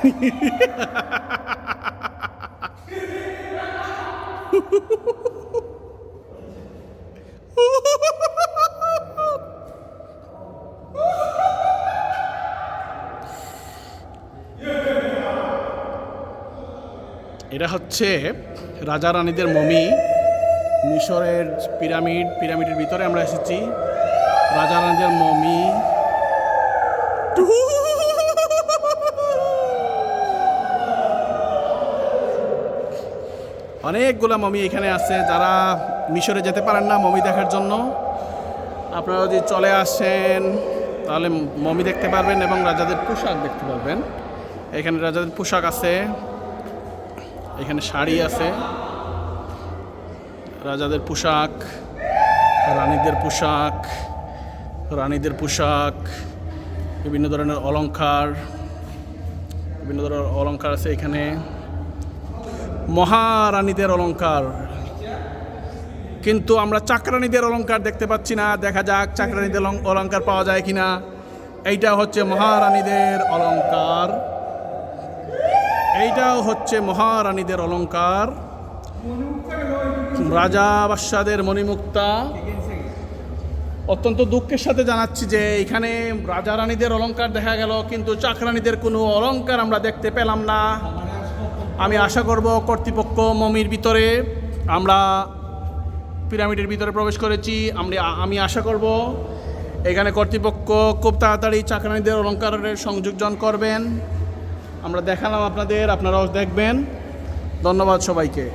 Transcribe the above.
এটা হচ্ছে রাজা রানীদের মমি। মিশরের পিরামিড পিরামিডের ভিতরে আমরা এসেছি। রাজা রানীদের মমি। অনেকগুলো মমি এখানে আছে, যারা মিশরে যেতে পারেন না মমি দেখার জন্য। আপনারা যদি চলে আসেন, তাহলে মমি দেখতে পারবেন এবং রাজাদের পোশাক দেখতে পারবেন। এখানে রাজাদের পোশাক আছে, এখানে শাড়ি আছে, রাজাদের পোশাক, রানীদের পোশাক রানীদের পোশাক, বিভিন্ন ধরনের অলংকার, বিভিন্ন ধরনের অলঙ্কার আছে এখানে। মহারানীদের অলংকার। কিন্তু আমরা চাকরানীদের অলংকার দেখতে পাচ্ছি না। দেখা যাক চাকরানীদের অলং- অলংকার পাওয়া যায় কিনা। এইটা হচ্ছে মহারানীদের অলংকার। এইটাও হচ্ছে মহারানীদের অলংকার। রাজা বাদশাদের মণিমুক্তা। অত্যন্ত দুঃখের সাথে জানাচ্ছি যে এখানে রাজা রানীদের অলংকার দেখা গেল, কিন্তু চাকরানীদের কোনো অলংকার আমরা দেখতে পেলাম না। আমি আশা করব কর্তৃপক্ষ মমির ভিতরে, আমরা পিরামিডের ভিতরে প্রবেশ করেছি, আমরা, আমি আশা করব এখানে কর্তৃপক্ষ খুব তাড়াতাড়ি চাকরানিদের অলঙ্কারের সংযোজন করবেন। আমরা দেখালাম আপনাদের, আপনারাও দেখবেন। ধন্যবাদ সবাইকে।